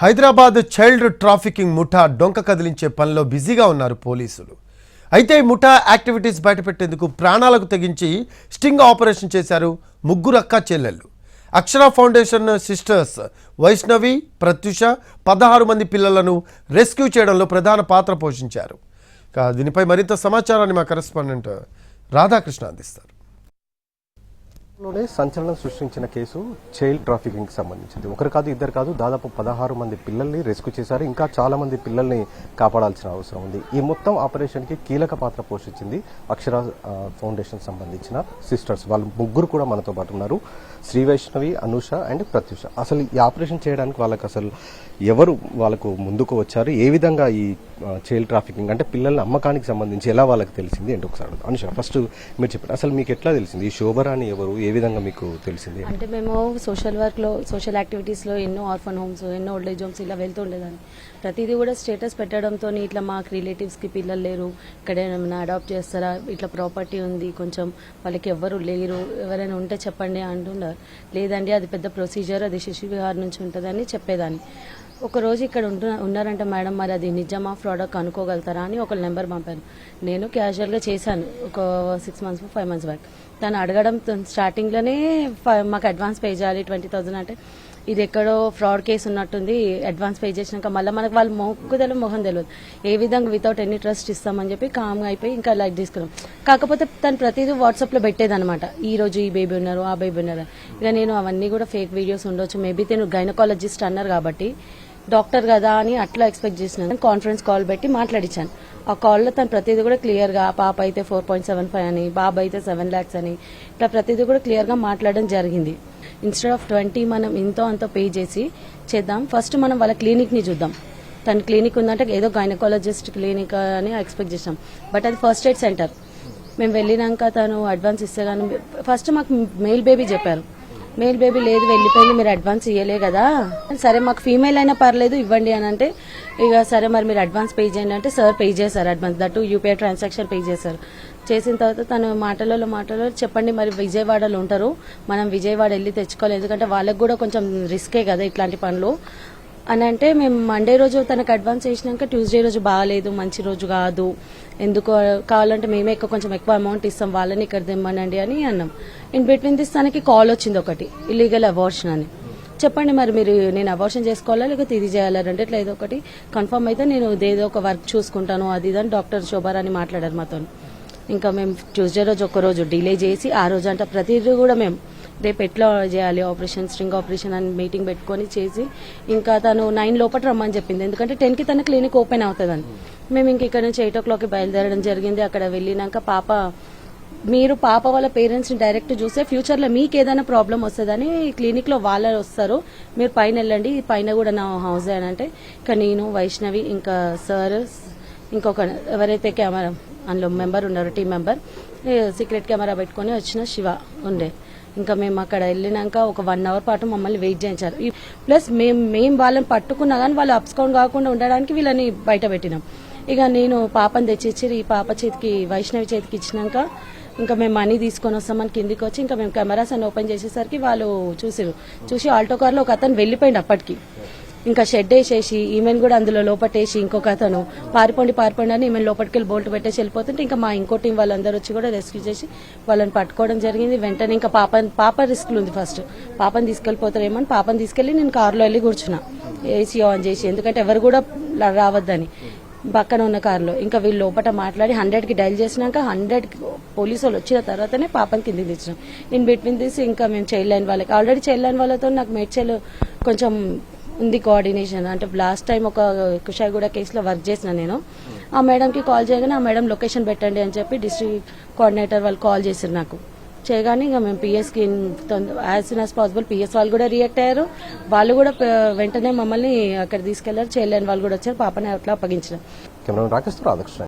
Hyderabad child trafficking ముఠా డొంక కదిలించే పనిలో బిజీగా ఉన్నారు పోలీసులు. అయితే ఈ ముఠా యాక్టివిటీస్ బయటపెట్టేందుకు ప్రాణాలకు తెగించి స్టింగ్ ఆపరేషన్ చేశారు ముగ్గురు అక్క చెల్లెళ్ళు. అక్షర ఫౌండేషన్ సిస్టర్స్ వైష్ణవి ప్రత్యుష పదహారు మంది పిల్లలను రెస్క్యూ చేయడంలో ప్రధాన పాత్ర పోషించారు. దీనిపై మరింత సమాచారాన్ని మా కరెస్పాండెంట్ రాధాకృష్ణ అందిస్తారు. లోనే సంచలనం సృష్టించిన కేసు చైల్డ్ ట్రాఫికింగ్కి సంబంధించింది. ఒకరు కాదు ఇద్దరు కాదు దాదాపు పదహారు మంది పిల్లల్ని రెస్క్యూ చేశారు. ఇంకా చాలా మంది పిల్లల్ని కాపాడాల్సిన అవసరం ఉంది. ఈ మొత్తం ఆపరేషన్కి కీలక పాత్ర పోషించింది అక్షర ఫౌండేషన్ సంబంధించిన సిస్టర్స్. వాళ్ళు ముగ్గురు కూడా మనతో పాటు ఉన్నారు. శ్రీ వైష్ణవి అనూష అండ్ ప్రత్యూష. అసలు ఈ ఆపరేషన్ చేయడానికి వాళ్ళకి అసలు ఎవరు వాళ్ళకు ముందుకు వచ్చారు? ఏ విధంగా ఈ చైల్డ్ ట్రాఫికింగ్ అంటే పిల్లల అమ్మకానికి సంబంధించి ఎలా వాళ్ళకి తెలిసింది? ఏంటి ఒకసారి అనుష ఫస్ట్ మీరు చెప్పండి. అసలు మీకు ఎట్లా తెలిసింది? ఈ శోభరాని ఎవరు? ఏ విధంగా మీకు తెలిసింది? అంటే మేము సోషల్ వర్క్లో సోషల్ యాక్టివిటీస్లో ఎన్నో ఆర్ఫన్ హోమ్స్ ఎన్నో ఓల్డ్ ఏజ్ హోమ్స్ ఇలా వెళ్తూ ఉండేదాన్ని. ప్రతిదీ కూడా స్టేటస్ పెట్టడంతో ఇట్లా మాకు రిలేటివ్స్కి పిల్లలు లేరు ఇక్కడ ఏమైనా అడాప్ట్ చేస్తారా ఇట్లా ప్రాపర్టీ ఉంది కొంచెం వాళ్ళకి ఎవ్వరు లేరు ఎవరైనా ఉంటే చెప్పండి అంటున్నారు లేదండి అది పెద్ద ప్రొసీజర్ అది శిశు విహార్ నుంచి ఉంటుందని చెప్పేదాన్ని. ఒక రోజు ఇక్కడ ఉంటు ఉన్నారంట మేడం మరి అది నిజమా ఫ్రాడక్ కనుక్కోగలుగుతారా అని ఒక నెంబర్ పంపాను నేను క్యాజువల్గా చేశాను ఒక six months five months back. తను అడగడం తను స్టార్టింగ్లోనే మాకు అడ్వాన్స్ పే చేయాలి ట్వంటీ థౌజండ్ అంటే ఇది ఎక్కడో ఫ్రాడ్ కేసు ఉన్నట్టుంది. అడ్వాన్స్ పే చేసినాక మళ్ళీ మనకు వాళ్ళు మొక్కుదల మొహం తెలియదు ఏ విధంగా వితౌట్ ఎనీ ట్రస్ట్ ఇస్తామని చెప్పి కామ్గా అయిపోయి ఇంకా లైట్ తీసుకున్నాం. కాకపోతే తను ప్రతిదీ వాట్సాప్లో పెట్టేదన్నమాట. ఈ రోజు ఈ బేబీ ఉన్నారు ఆ బేబీ ఉన్నారు. ఇక నేను అవన్నీ కూడా ఫేక్ వీడియోస్ ఉండొచ్చు. మేబీ తను గైనకాలజిస్ట్ అన్నారు కాబట్టి. డాక్టర్ కదా అని అట్లా ఎక్స్పెక్ట్ చేసినాను. కాన్ఫరెన్స్ కాల్ పెట్టి మాట్లాడించాను ఆ కాల్లో తను ప్రతిదీ కూడా క్లియర్గా పాప అయితే ఫోర్ పాయింట్ సెవెన్ ఫైవ్ అని బాబు అయితే సెవెన్ ల్యాక్స్ అని ఇట్లా ప్రతిదీ కూడా క్లియర్గా మాట్లాడడం జరిగింది. ఇన్స్టెడ్ ఆఫ్ ట్వంటీ మనం ఇంతో అంతో పే చేసి చేద్దాం. ఫస్ట్ మనం వాళ్ళ క్లినిక్ని చూద్దాం. తన క్లినిక్ ఉందంటే ఏదో గైనకాలజిస్ట్ క్లినిక్ అని ఎక్స్పెక్ట్ చేసాం బట్ అది ఫస్ట్ ఎయిడ్ సెంటర్ మేము వెళ్ళినాక తను అడ్వాన్స్ ఇస్తే కానీ ఫస్ట్ మాకు మెయిల్ బేబీ చెప్పారు. మేల్ బేబీ లేదు వెళ్ళిపోయింది మీరు అడ్వాన్స్ ఇవ్వలే కదా. సరే మాకు ఫీమేల్ అయినా పర్లేదు ఇవ్వండి అని అంటే ఇక సరే మరి మీరు అడ్వాన్స్ పే చేయండి అంటే సార్ పే చేశారు advance. That UPI transaction pay చేశారు. చేసిన తర్వాత తను మాటలలో మాటలలో చెప్పండి మరి విజయవాడలో ఉంటారు. మనం విజయవాడ వెళ్ళి తెచ్చుకోవాలి. ఎందుకంటే వాళ్ళకి కూడా కొంచెం రిస్కే కదా ఇట్లాంటి పనులు. అని అంటే మేము మండే రోజు తనకు అడ్వాన్స్ చేసినాక ట్యూస్డే రోజు బాగాలేదు మంచి రోజు కాదు. ఎందుకు కావాలంటే మేమే ఎక్కువ కొంచెం ఎక్కువ అమౌంట్ ఇస్తాం వాళ్ళని ఇక్కడ దిమ్మనండి అని అన్నాం. ఇన్ బిట్వీన్ దిస్ తనకి కాల్ వచ్చింది ఒకటి ఇల్లీగల్ అబార్షన్ అని. చెప్పండి మరి మీరు నేను అబార్షన్ చేసుకోవాలా లేకపోతే ఇది చేయాలా రెండిట్లో ఏదో ఒకటి. కన్ఫర్మ్ అయితే నేను ఏదో ఒక వర్క్ చూసుకుంటాను అది ఇది అని డాక్టర్ శోభారాని మాట్లాడారు మాతో ఇంకా మేము ట్యూస్డే రోజు ఒక రోజు డిలే చేసి ఆ రోజు అంటే ప్రతిదీ కూడా మేము రేపు ఎట్లా చేయాలి ఆపరేషన్ స్ట్రింగ్ ఆపరేషన్ అని మీటింగ్ పెట్టుకొని చేసి ఇంకా తను నైన్ లోపల రమ్మని చెప్పింది. ఎందుకంటే టెన్కి తన క్లినిక్ ఓపెన్ అవుతుందని. మేము ఇంక ఇక్కడ నుంచి ఎయిట్ ఓ క్లాక్కి బయలుదేరడం జరిగింది. అక్కడ వెళ్ళినాక పాప మీరు పాప వాళ్ళ పేరెంట్స్ని డైరెక్ట్ చూస్తే ఫ్యూచర్లో మీకు ఏదైనా ప్రాబ్లం వస్తుందని క్లినిక్లో వాళ్ళే వస్తారు. మీరు పైన వెళ్ళండి పైన కూడా నా హౌస్ అని అంటే ఇంకా నేను వైష్ణవి ఇంకా సార్ ఇంకొక ఎవరైతే కెమెరా అందులో మెంబర్ ఉన్నారు టీం మెంబర్ సీక్రెట్ కెమెరా పెట్టుకొని వచ్చిన శివ ఉండే. ఇంకా మేము అక్కడ వెళ్ళినాక ఒక వన్ అవర్ పాటు మమ్మల్ని వెయిట్ చేయించారు. ప్లస్ మేము మేము వాళ్ళని పట్టుకున్నా కానీ వాళ్ళు అప్స్కౌంట్ కాకుండా ఉండడానికి వీళ్ళని బయట పెట్టినాం. ఇక నేను పాపని తెచ్చిచ్చి ఈ పాప చేతికి వైష్ణవి చేతికి ఇచ్చినాక ఇంకా మేము మనీ తీసుకొని వస్తామని కిందికి వచ్చి ఇంకా మేము కెమెరాస్ అని ఓపెన్ చేసేసరికి వాళ్ళు చూసారు చూసి ఆల్టో కార్లో ఒక అతను వెళ్ళిపోయింది అప్పటికి. ఇంకా షెడ్ వేసేసి ఈమెను కూడా అందులో లోపటేసి ఇంకొక అతను పారిపోండి పారిపోండి అని ఈమెను లోపలికి వెళ్ళి బోల్ట్ పెట్టేసి వెళ్ళిపోతుంటే ఇంకా మా ఇంకో టీం వాళ్ళందరూ వచ్చి కూడా రెస్క్యూ చేసి వాళ్ళని పట్టుకోవడం జరిగింది. వెంటనే ఇంకా పాప పాప రిస్క్లు ఉంది ఫస్ట్. పాపని తీసుకెళ్ళిపోతారేమని పాపని తీసుకెళ్ళి నేను కారులో వెళ్ళి కూర్చున్నా. ఏసీ ఆన్ చేసి ఎందుకంటే ఎవరు కూడా రావద్దని. పక్కన ఉన్న కారులో. ఇంకా వీళ్ళు లోపల మాట్లాడి హండ్రెడ్కి డైల్ చేసినాక హండ్రెడ్ పోలీసు వాళ్ళు వచ్చిన తర్వాతనే పాపని కిందికి తెచ్చినాం ఇన్ బిట్వీన్ తీసి ఇంకా మేము చైల్డ్ లైన్ వాళ్ళకి. ఆల్రెడీ చైల్డ్ లైన్ వాళ్ళతో నాకు మేడ్చల్ కొంచెం ఉంది కోఆర్డినేషన్ అంటే లాస్ట్ టైం ఒక కుషాయిగూడ కేసులో వర్క్ చేసిన నేను. ఆ మేడంకి కాల్ చేయగానే ఆ మేడం లొకేషన్ పెట్టండి అని చెప్పి డిస్ట్రిక్ట్ కోఆర్డినేటర్ వాళ్ళు కాల్ చేశారు నాకు. చేయగానే ఇంకా మేము పిఎస్కి as soon as possible PS వాళ్ళు కూడా రియాక్ట్ అయ్యారు. వాళ్ళు కూడా వెంటనే మమ్మల్ని అక్కడ తీసుకెళ్ళారు. చేయలేని వాళ్ళు కూడా వచ్చారు. పాపని అట్లా అప్పగించారు.